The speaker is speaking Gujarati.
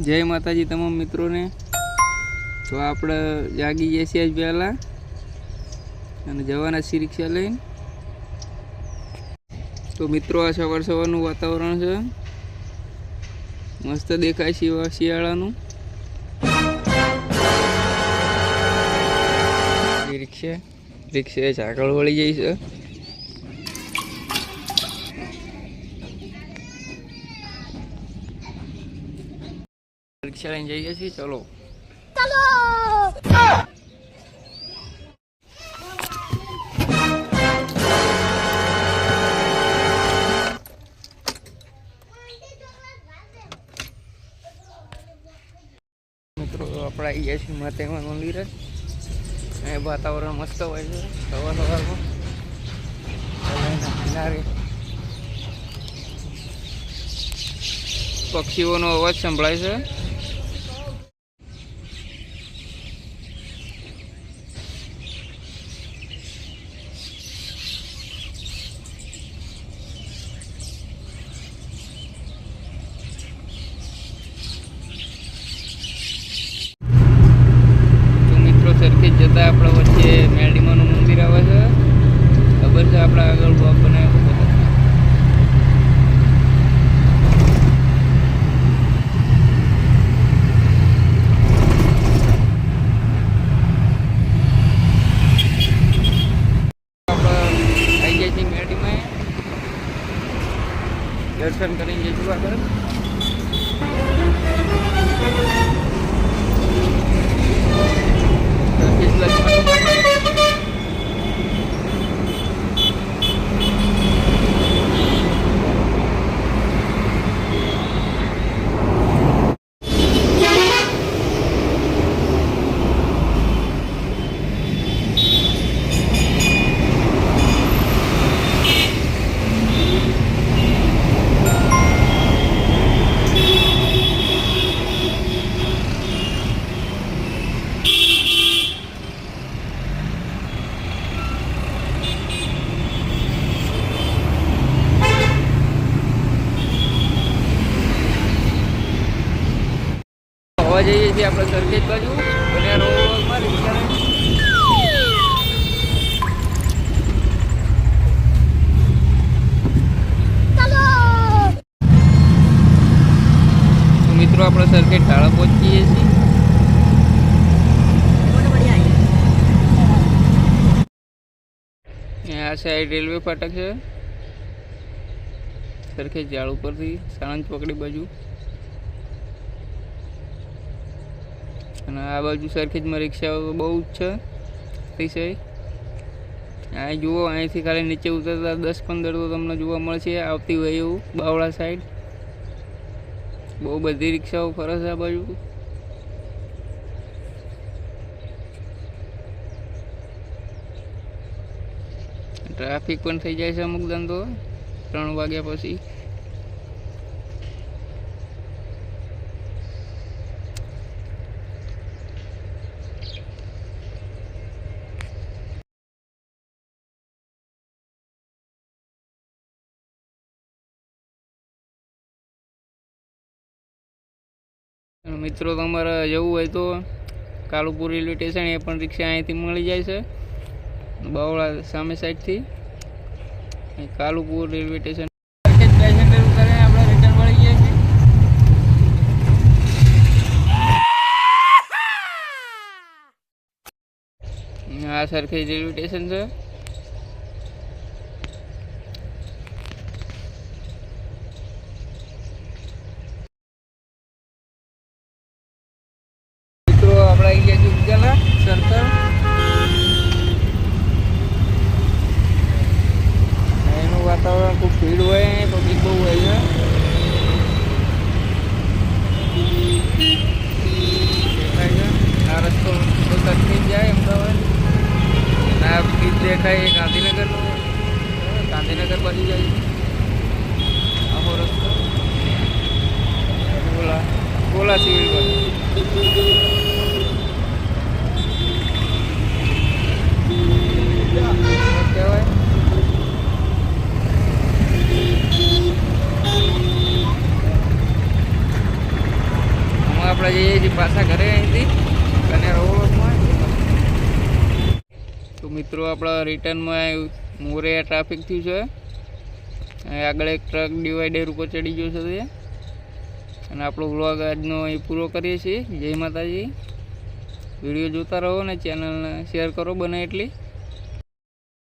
જય માતાજી તમામ મિત્રોને. તો આપણે જાગી જઈએ છીએ આજ પહેલાં અને જવાના છીએ રિક્ષા લઈને. તો મિત્રો, આ સવાર સવારનું વાતાવરણ છે. મસ્ત દેખાય છે શિયાળાનું. રિક્ષા રિક્ષા જ આગળ વળી જાય છે. રિક્ષા લઈને જઈએ છીએ ચલો મિત્રો આપણે આવી ગયા છીએ માતામાં મંદિરે અહીં વાતાવરણ મસ્ત હોય છે સવાર સવારમાં દરિયાના કિનારે પક્ષીઓનો અવાજ સંભળાય છે તો મિત્રો સરખેજ જતા આપણા વચ્ચે મેલડીમાનું મંદિર આવે છે. ખબર છે આપણા આગળ બોપ બનાવ્યો દર્શન કરીને જઈશું આગળ. સરખેજ હોવા જઈએ છીએ આપણે સરખેજ બાજુ. અને મિત્રો, આપણે સરખેજ ઢાળા પહોંચીએ છીએ. આ સાઈડ રેલવે ફાટક છે. સરખેજ ઝાડ ઉપરથી સાણંદ પકડી બાજુ. અને આ બાજુ સરખેજમાં રિક્ષાઓ બહુ જ છે. અતિશય અહીં જુઓ, અહીંથી ખાલી નીચે ઉતરતા દસ પંદર તો તમને જોવા મળશે. આવતી હોય એવું, બાવળા સાઈડ બહુ બધી રિક્ષાઓ ફરે છે આ બાજુ. ટ્રાફિક પણ થઈ જાય છે અમુક ધંધો. ત્રણ વાગ્યા પછી. મિત્રો, તમારે જવું હોય તો કાલુપુર રેલવે સ્ટેશન એ પણ રિક્ષા અહીંથી મળી જાય છે. બાવળા સામે સાઈડથી. Kalupur railway station. આ સરખેજ રેલવે સ્ટેશન છે મિત્રો આપણે આવી ગયા છીએ ઉજાલા સર્કલ એનું વાતાવરણ ખૂબ ભીડ હોય પબ્લિક બહુ હોય આ રસ્તો તો તકલીફ જાય અમદાવાદ. આ બ્રિજ દેખાય એ ગાંધીનગરનો. ગાંધીનગર બાજુ જાય આખો રસ્તો. બોલા બોલા સિવિલ બાજુ કહેવાય આપણે જઈએ છીએ પાછા ઘરે અહીંથી અને રોડમાં તો મિત્રો, આપણા રિટર્નમાં મોરે ટ્રાફિક થયું છે. આગળ એક ટ્રક ડિવાઈડર ઉપર ચડી ગયો છે તે. અને આપણો વ્લોગ આજનો અહીં પૂરો કરીએ છીએ. જય માતાજી. વીડિયો જોતા રહો ને ચેનલને શેર કરો બને એટલી.